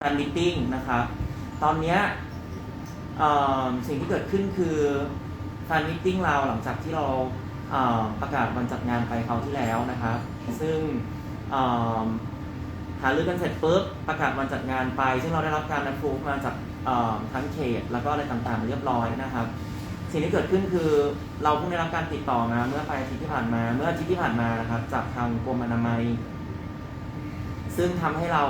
แฟนมิทติ้งนะครับ ตอนนี้สิ่งที่เกิดขึ้นคือแฟนมิทติ้งเราหลังจากที่เราเประกาศวันจัดงานไปคราวที่แล้วนะครับ ซึ่งหารือกันเสร็จปุ๊บประกาศวันจัดงานไป ซึ่งเราได้รับการรับรู้มาจากทั้งเขตแล้วก็อะไรต่างๆเรียบร้อยนะครับ สิ่งที่เกิดขึ้นคือเราเพิ่งได้รับการติดต่อมาเมื่อปลายอาทิตย์ที่ผ่านมา เมื่ออาทิตย์ที่ผ่านมานะครับ จากทางกรมอนามัย ซึ่งทำให้เรา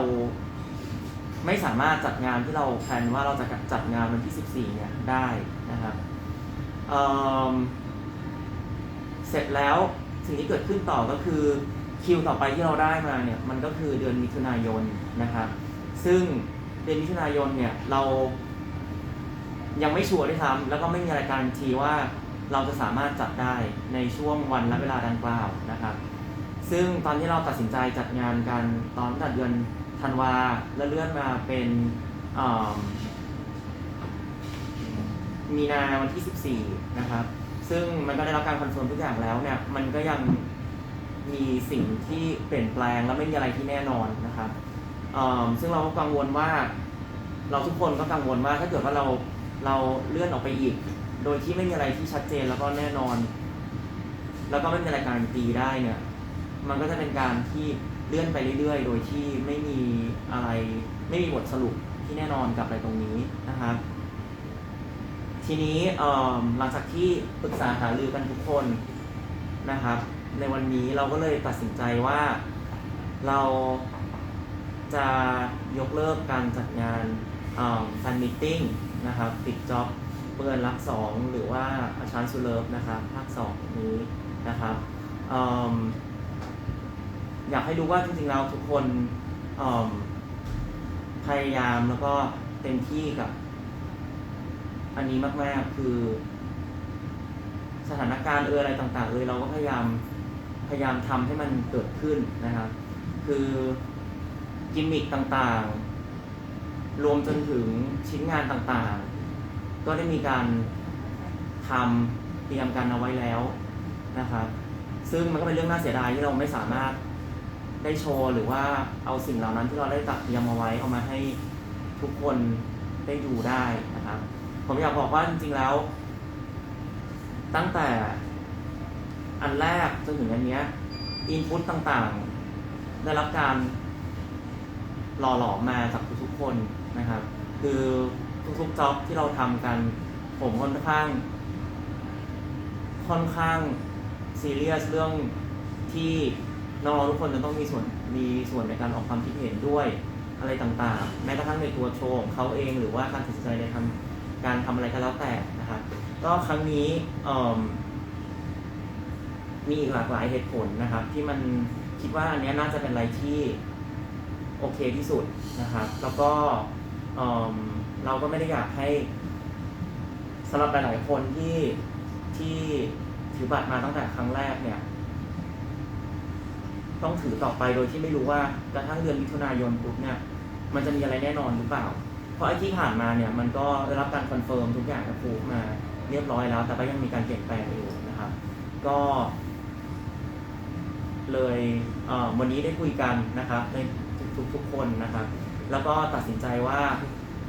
ไม่สามารถจัดงานที่เราแพลนว่าเราจะจัดงานวันที่ 14 เนี่ยได้นะครับเเสร็จแล้วสิ่งที่เกิดขึ้นต่อก็คือคิวต่อไปที่เราได้มาเนี่ยมันก็คือเดือนมิถุนายนนะครับซึ่งเดือนมิถุนายนเนี่ยเรายังไม่ชัวร์ด้วยซ้ำแล้วก็ไม่มีรายการทีว่าเราจะสามารถจัดได้ในช่วงวันและเวลาดังกล่าวนะครับ ซึ่งตอนที่เราตัดสินใจจัดงานกันตอนตั้งแต่เดือน ธันวาแล้วเลื่อนมาเป็นมีนาวันที่ 14 นะครับ ซึ่งมันก็ได้รับการคอนเฟิร์มทุกอย่างแล้วเนี่ย มันก็ยังมีสิ่งที่เปลี่ยนแปลงและไม่มีอะไรที่แน่นอนนะครับซึ่งเราก็กังวลว่า เราทุกคนก็กังวลว่าถ้าเกิดว่าเราเราเลื่อนออกไปอีก โดยที่ไม่มีอะไรที่ชัดเจนแล้วก็แน่นอน แล้วก็ไม่มีรายการตีได้เนี่ย มันก็จะเป็นการที่ เลื่อนไปเรื่อยๆ โดยที่ไม่มีอะไรไม่มีบทสรุปที่แน่นอนกับอะไรตรงนี้นะครับ ทีนี้หลังจากที่ปรึกษาหารือกันทุกคนนะครับ ในวันนี้เราก็เลยตัดสินใจว่าเราจะยกเลิกการจัดงานแฟนมิทติ้งนะครับปิดจ็อบเปิดรักสองหรือว่าอาชานซูเลิฟนะครับภาคสองนี้นะครับ อยากให้รู้ว่าจริงๆแล้วทุกคนพยายามแล้วก็เต็มที่กับ อันนี้มากๆคือ สถานการณ์เอออะไรต่าง ๆ เลยเราก็พยายามพยายามทำให้มันเกิดขึ้นนะครับ คือกิมมิคต่างๆ รวมจนถึงชิ้นงานต่างๆ ก็ได้มีการทำเตรียมกันเอาไว้แล้วนะครับ ซึ่งมันก็เป็นเรื่องน่าเสียดายที่เราไม่สามารถ ได้โชว์หรือว่าเอาสิ่งเหล่านั้นที่เราได้ตัดเตรียมเอาไว้เอามาให้ทุกคนได้ดูได้นะครับ ผมอยากบอกว่าจริงๆแล้ว ตั้งแต่อันแรกจนถึงอันเนี้ยอินพุตต่างๆ ได้รับการหล่อหลอมมาจากทุกๆคนนะครับ คือทุกๆจ็อบที่เราทำกัน ผมค่อนข้าง ค่อนข้างซีเรียสเรื่องที่ น้องๆทุกคนจะต้องมีส่วนมีส่วนในการออกความคิดเห็นด้วยอะไรต่างๆ แม้กระทั่งในตัวโชว์ของเขาเองหรือว่าการตัดสินใจในทำการทำอะไรก็แล้วแต่นะครับก็ครั้งนี้มีอีกหลากหลายเหตุผลนะครับ ที่มันคิดว่าอันนี้น่าจะเป็นอะไรที่โอเคที่สุดนะครับ แล้วก็เราก็ไม่ได้อยากให้สำหรับหลายๆคนที่ที่ถือบัตรมาตั้งแต่ครั้งแรกเนี่ย ต้องถือต่อไปโดยที่ไม่รู้ว่ากระทั่งเดือนมิถุนายนปุ๊บเนี่ยมันจะมีอะไรแน่นอนหรือเปล่า เพราะไอ้ที่ผ่านมาเนี่ยมันก็ได้รับการคอนเฟิร์มทุกอย่างกับฟูมาเรียบร้อยแล้ว แต่ก็ยังมีการเปลี่ยนแปลงอยู่นะครับ ก็ เลยเอ่อวันนี้ได้คุยกันนะครับในทุกๆทุกคนนะครับ แล้วก็ตัดสินใจว่า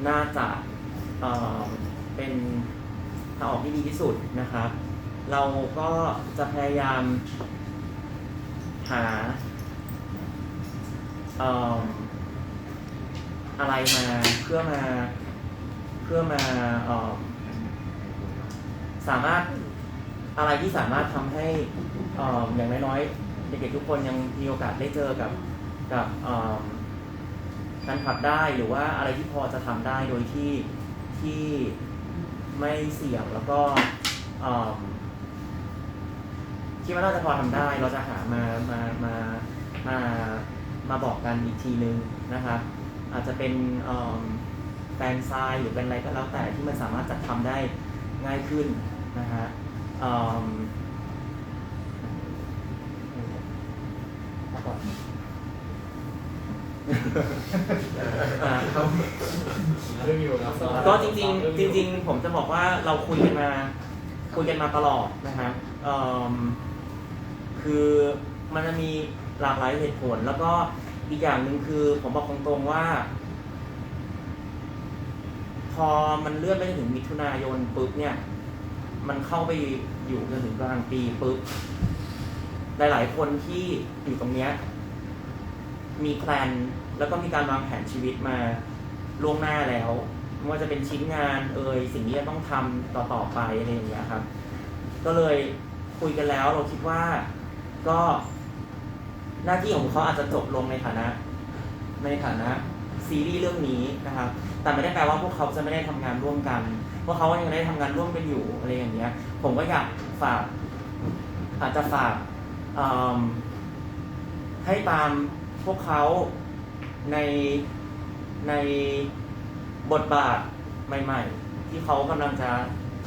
น่าจะเอ่อเป็นทางออกที่ดีที่สุดนะครับ เราก็จะพยายาม หาอะไรมาเพื่อมาเพื่อมาสามารถอะไรที่สามารถทำให้อย่างน้อยๆเด็กๆทุกคนยังมีโอกาสได้เจอกับกับการขับได้หรือว่าอะไรที่พอจะทำได้โดยที่ที่ไม่เสี่ยงแล้วก็ คิดว่าน่าจะพอทำได้ เราจะหามามามามามาบอกกันอีกทีนึงนะครับอาจจะเป็นเอิ่มแฟนไซน์หรือเป็นอะไรก็แล้วแต่ที่มันสามารถจัดทำได้ง่ายขึ้นนะฮะเอิ่มเอาก่อนอ่าเรื่องอยู่ครับก็จริงๆจริง ๆ ผมจะบอกว่าเราคุยกันมาคุยกันมาตลอดนะครับเอิ่ม คือมันจะมีหลากหลายเหตุผล แล้วก็อีกอย่างหนึ่งคือผมบอกตรงๆว่า พอมันเลื่อนไปถึงมิถุนายนปุ๊บเนี่ย มันเข้าไปอยู่จนถึงกลางปีปุ๊บหลายๆ คนที่อยู่ตรงเนี้ยมีแพลนแล้วก็มีการวางแผนชีวิตมาล่วงหน้าแล้วไม่ว่าจะเป็นชิ้นงานเอ่ยสิ่งที่จะต้องทำต่อๆไปอะไรอย่างเงี้ยครับ ก็เลยคุยกันแล้วเราคิดว่า ก็ หน้าที่ของเขาอาจจะจบลงในฐานะ ในฐานะซีรีส์เรื่องนี้นะครับ แต่ไม่ได้แปลว่าพวกเขาจะไม่ได้ทำงานร่วมกันพวกเขาก็ยังได้ทำงานร่วมกันอยู่อะไรอย่างเงี้ย ผมก็อยากฝาก อาจจะฝากให้ตามพวกเขาในในบทบาทใหม่ ๆ ที่เขากำลังจะ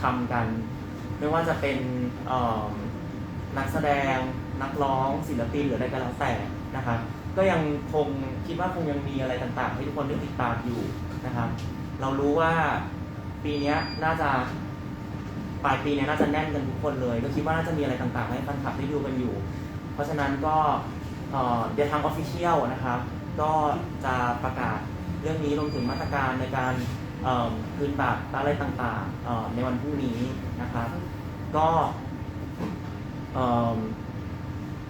ทำกัน ไม่ว่าจะเป็นนักแสดง นักร้อง ศิลปินหรืออะไรก็แล้วแต่นะครับก็ยังคงคิดว่าคงยังมีอะไรต่างๆ ให้ทุกคนได้ติดตามอยู่นะครับ เรารู้ว่าปีนี้น่าจะปลายปีนี้น่าจะแน่นกันทุกคนเลย ก็คิดว่าน่าจะมีอะไรต่างๆ ให้แฟนคลับได้ดูกันอยู่ เพราะฉะนั้นก็เดี๋ยวทางออฟฟิเชียลนะครับ ก็จะประกาศเรื่องนี้รวมถึงมาตรการในการคืนบัตรอะไรต่างๆในวันพรุ่งนี้นะครับ ก็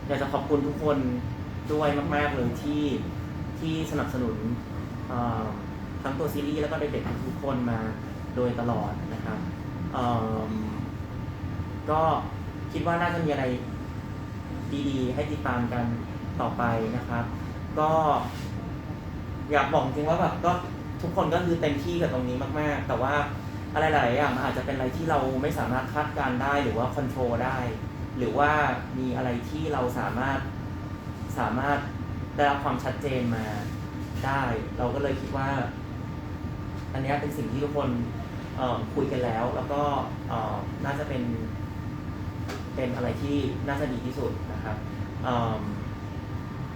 อยากจะขอบคุณทุกคนด้วยมาก ๆ เลยที่ที่สนับสนุนทั้งตัวซีรีส์แล้วก็เด็กๆทุกคนมาโดยตลอดนะครับก็คิดว่าน่าจะมีอะไรดีๆ ให้ติดตามกันต่อไปนะครับ ก็อยากบอกจริงว่าแบบก็ทุกคนก็คือเต็มที่กับตรงนี้มาก ๆ แต่ว่าอะไรหลายอย่างมันอาจจะเป็นอะไรที่เราไม่สามารถคาดการได้หรือว่าคอนโทรลได้ หรือว่ามีอะไรที่เราสามารถสามารถได้รับความชัดเจนมาได้ เราก็เลยคิดว่า อันเนี้ยเป็นสิ่งที่ทุกคนเอ่อคุยกันแล้ว แล้วก็เอ่อน่าจะเป็น เป็นอะไรที่น่าจะดีที่สุดนะครับเอิ่ม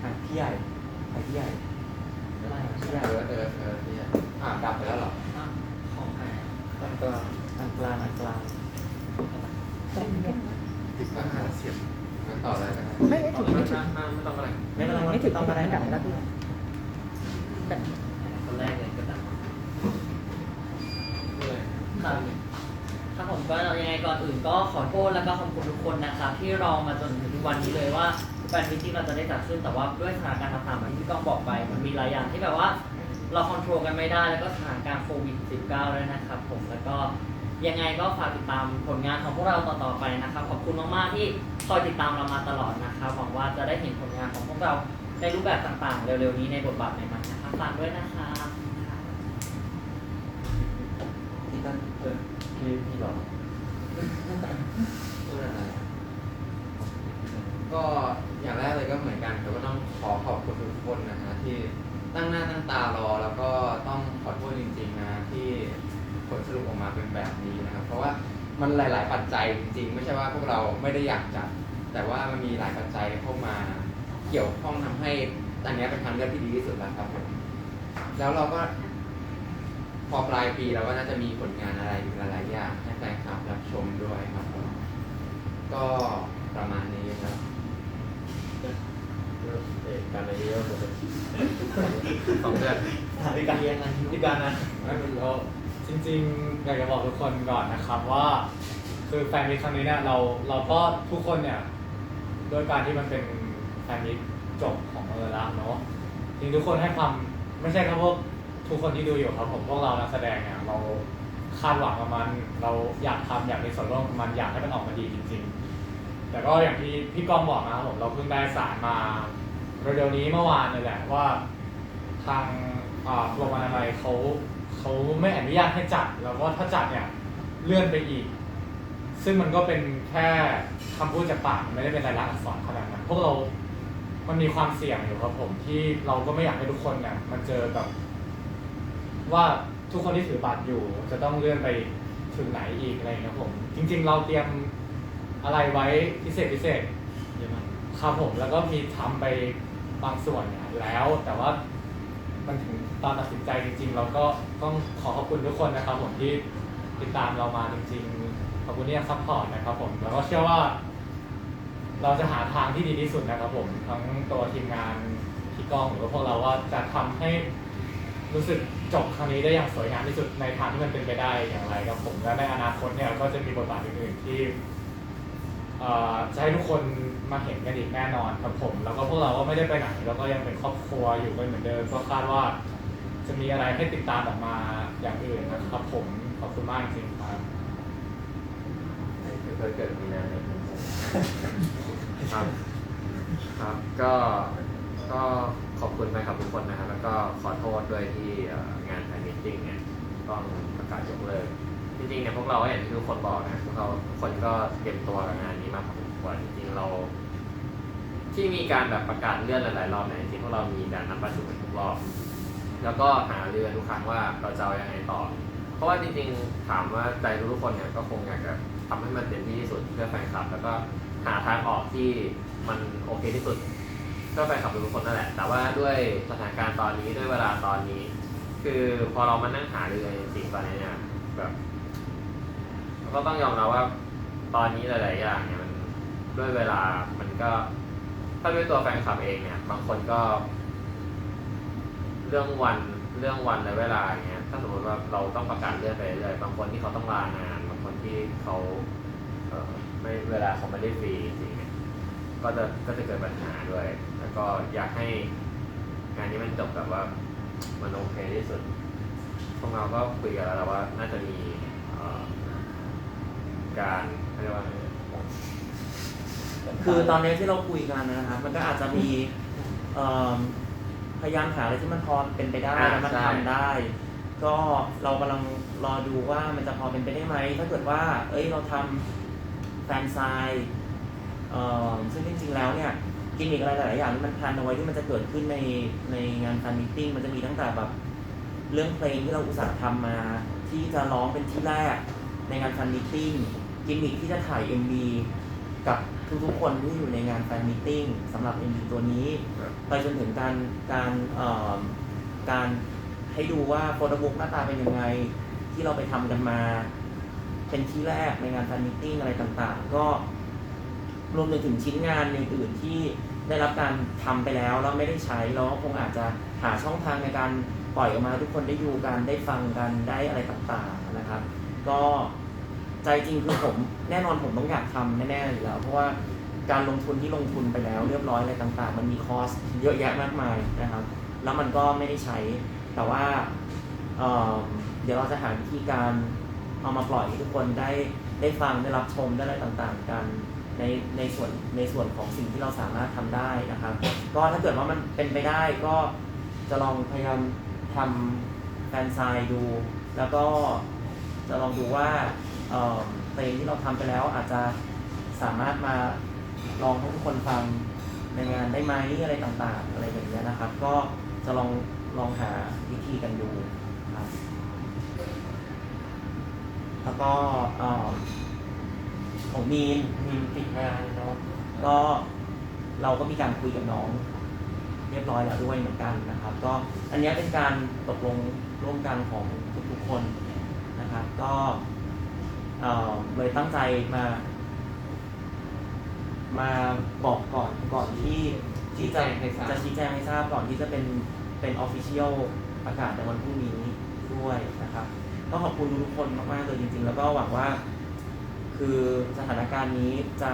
อะพี่ใหญ่ไปพี่ใหญ่เออเออเออเนี่ยอ่าดับไปแล้วเหรอของใครตอนกลางอันกลางอันกลาง ติดปัญหาเสียบงั้นต่อเลยนะครับไม่ไม่ถึงไม่ถึงไม่ต้องอะไรไม่เป็นไรไม่ถึงต้องมาได้ดับแล้วพี่คนแรกเลยก็ดังเลยครับครับผมก็ยังไงก่อนอื่นก็ขอโทษแล้วก็ขอบคุณทุกคนนะครับที่รอมาจนถึงทุกวันนี้เลยว่าแฟนมิตติ้งเราจะได้จัดขึ้นแต่ว่าด้วยสถานการณ์ต่างๆเหมือนที่พี่ก้องบอกไป มันมีหลายอย่างที่แบบว่า เราควบคุมกันไม่ได้แล้วก็สถานการณ์โควิด -19 ด้วยนะครับผมแล้วก็ ยังไงก็ฝากติดตามผลงานของพวกเราต่อๆไปนะครับ ขอบคุณมากๆที่คอยติดตามเรามาตลอดนะครับหวังว่าจะได้เห็นผลงานของพวกเราในรูปแบบต่างๆ เร็วๆนี้ในบทบาทใหม่ๆนะครับฝากด้วยนะครับที่ตั้งเออพี่พี่หรอพูดอะไรก็อย่างแรกเลยก็เหมือนกันเราก็ต้องขอขอบคุณทุกคนนะฮะที่ตั้งหน้าตั้งตารอแล้วก็ต้องขอโทษจริงๆนะที่ ผลสรุปออกมาเป็นแบบนี้นะครับ เพราะว่ามันหลาย ๆ ปัจจัยจริงๆ ไม่ใช่ว่าพวกเราไม่ได้อยากจัด แต่ว่ามันมีหลายปัจจัยเข้ามาเกี่ยวข้องทำให้อันเนี้ยเป็นทางเลือกที่ดีที่สุดแล้วครับผมแล้วเราก็พอปลายปีเราก็น่าจะมีผลงานอะไรอีกหลายๆอย่างให้แฟนคลับรับชมด้วยครับผมก็ประมาณนี้ครับการอะไรเยอะหมดเลยสองเดือนถามพี่การเรียนกันพี่การนะไม่เป็นไร จริงๆอยากจะบอกทุกคนก่อนนะครับว่า คือแฟนมิตรครั้งนี้เนี่ยเราเราก็ทุกคนเนี่ยด้วยการที่มันเป็นแฟนมิตรจบของเออแล้วเนาะจริงทุกคนให้ความไม่ใช่ครับพวกทุกคนที่ดูอยู่ครับผมพวกเรานักแสดงเนี่ยเราคาดหวังกับมัน เราอยากทำอยากมีส่วนร่วมกับมันอยากให้มันออกมาดีจริง ๆ แต่ก็อย่างที่พี่ก้องบอกนะครับผมเราเพิ่งได้สารมาเร็วๆนี้เมื่อวานนี่แหละว่าทางอ่ากรมอนามัยเขา เขาไม่อนุญาตให้จัด แล้วก็ถ้าจัดเนี่ยเลื่อนไปอีก ซึ่งมันก็เป็นแค่คำพูดจากปากมันไม่ได้เป็นรายลักษณ์อักษรขนาดนั้นพวกเรา มันมีความเสี่ยงอยู่ครับผมที่เราก็ไม่อยากให้ทุกคนเนี่ยมันเจอกับว่าทุกคนที่ถือบัตรอยู่ จะต้องเลื่อนไปถึงไหนอีกอะไรอย่างเงี้ยครับผม จริง ๆ เราเตรียมอะไรไว้พิเศษพิเศษ เยอะมาก ครับผมแล้วก็มีทำไปบางส่วนเนี่ยแล้ว แต่ว่า มันถึงตอนตัดสินใจจริง ๆ เราก็ต้องขอขอบคุณทุกคนนะครับผมที่ติดตามเรามาจริง ๆ ขอบคุณที่ยังซัพพอร์ตนะครับผมแล้วก็เชื่อว่า เราจะหาทางที่ดีที่สุดนะครับผมทั้งตัวทีมงานพี่กองหรือว่าพวกเราว่าจะทำให้รู้สึกจบครั้งนี้ได้อย่างสวยงามที่สุดในทางที่มันเป็นไปได้อย่างไรครับผมและในอนาคตเนี่ยก็จะมีบทบาทอื่นๆที่ จะให้ทุกคนมาเห็นกันอีกแน่นอนครับผม แล้วก็พวกเราก็ไม่ได้ไปไหนแล้วก็ยังเป็นครอบครัวอยู่กันเหมือนเดิมก็คาดว่า จะมีอะไรให้ติดตามออกมาอย่างอื่นนะครับผมขอบคุณมากจริงๆครับเกิดเกิดมีนาเนี่ยครับครับก็ก็ขอบคุณแฟนคลับทุกคนนะครับ แล้วก็ขอโทษด้วยที่งานแฟนมิทติ้งเนี่ยต้องประกาศยกเลิก จริงๆเนี่ยพวกเราก็อย่างที่ทุกคนบอกนะพวกเราทุกคนก็เตรียมตัวกับงานนี้มาพอสมควรจริงๆเรา ที่มีการแบบประกาศเลื่อนหลายๆรอบเนี่ยจริงๆพวกเรามีการนัดประชุมกันทุกรอบ แล้วก็หาเรือทุกครั้งว่าเราจะเอายังไงต่อ เพราะว่าจริงๆถามว่าใจทุกๆคนเนี่ยก็คงอยากจะทำให้มันเต็มที่ที่สุดเพื่อแฟนคลับ แล้วก็หาทางออกที่มันโอเคที่สุดเพื่อแฟนคลับทุกๆคนนั่นแหละ แต่ว่าด้วยสถานการณ์ตอนนี้ด้วยเวลาตอนนี้ คือพอเรามานั่งหาเรือจริงๆตอนนี้เนี่ยแบบ ก็ต้องยอมรับว่าตอนนี้หลาย ๆ อย่างเนี่ยมันด้วยเวลามันก็ ถ้าด้วยตัวแฟนคลับเองเนี่ย บางคนก็ เรื่องวันเรื่องวันและเวลาอย่างเงี้ยถ้าสมมติว่าเราต้องประกาศเลื่อนไปเรื่อยบางคนที่เขาต้องลางาน บางคนที่เขาเออไม่เวลาเขาไม่ได้ฟรีจริงเนี่ยก็จะก็จะเกิดปัญหาด้วย แล้วก็อยากให้งานนี้มันจบแบบว่ามันโอเคที่สุดพวกเราก็คุยกันแล้วว่าน่าจะมี การเรียกว่าไงคือตอนนี้ที่เราคุยกันนะครับมันก็อาจจะมีเอิ่มพยายามหาอะไรที่มันพอเป็นไปได้อ่าแล้วมันใช่ทำได้ ก็เรากำลังรอดูว่ามันจะพอเป็นไปได้ไหมถ้าเกิดว่า เอ้ยเราทำแฟนไซน์เอ่อซึ่งจริงๆแล้วเนี่ยกิมมิกอะไรหลายๆอย่างที่มันแพลนเอาไว้ที่มันจะเกิดขึ้นในในงานแฟนมิทติ้งมันจะมีตั้งแต่แบบเรื่องเพลงที่เราอุตส่าห์ทำมา ที่จะร้องเป็นที่แรกในงานแฟนมิทติ้ง กิมมิคที่จะถ่าย MV กับทุกๆคนที่อยู่ในงานแฟนมิทติ้งสำหรับ MV ตัวนี้ ครับ ไปจนถึงการการเอ่อการให้ดูว่าโฟโต้บุ๊กหน้าตาเป็นยังไง ที่เราไปทำกันมา เป็นที่แรกในงานแฟนมิทติ้งอะไรต่างๆ ก็รวมไปถึงชิ้นงานอื่นๆที่ได้รับการทำไปแล้วแล้วไม่ได้ใช้เราก็คงอาจจะหาช่องทางในการปล่อยออกมาให้ทุกคนได้ดูกันได้ฟังกันได้อะไรต่างๆนะครับ ก็ ใจจริงคือผมแน่นอนผมต้องอยากทำแน่ๆอยู่แล้วเพราะว่าการลงทุนที่ลงทุนไปแล้วเรียบร้อยอะไรต่าง ๆ มันมีคอสเยอะแยะมากมายนะครับ แล้วมันก็ไม่ได้ใช้ แต่ว่าเเดี๋ยวเราจะหาวิธีการเอามาปล่อยให้ทุกคนได้ได้ฟังได้รับชมได้อะไรต่างๆ กันในในส่วนในส่วนของสิ่งที่เราสามารถทำได้นะครับ ก็ถ้าเกิดว่ามันเป็นไปได้ก็จะลองพยายามทำแฟนไซน์ดู แล้วก็จะลองดูว่า เออเพลงที่เราทำไปแล้วอาจจะสามารถมาลองให้ทุกคนฟังในงานได้ไหมอะไรต่างๆ อะไรอย่างเงี้ยนะครับ ก็จะลองลองหาวิธีกันดูครับแล้วก็เออของมีนมีนติดงานเนาะก็เราก็มีการคุยกับน้อง เรียบร้อยแล้วด้วยเหมือนกันนะครับ ก็อันนี้เป็นการตกลงร่วมกันของทุกๆคนนะครับ ก็ เลยตั้งใจมา มาบอกก่อนก่อนที่ที่จะจะชี้แจงให้ทราบก่อนที่จะเป็นเป็นออฟฟิเชียลประกาศในวันพรุ่งนี้ด้วยนะครับก็ขอบคุณทุกคนมากๆเลยจริง ๆ แล้วก็หวังว่า คือสถานการณ์นี้จะ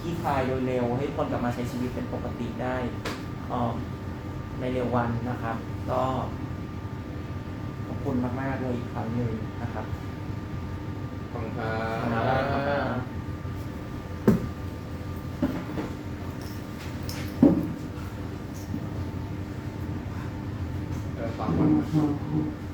คลี่คลายโดยเร็ว ให้คนกลับมาใช้ชีวิตเป็นปกติได้ในเร็ววันนะครับ ก็ขอบคุณมากๆเลยอีกครั้งหนึ่งนะครับ ขอบคุณครับคุณครับบเออฟังกัน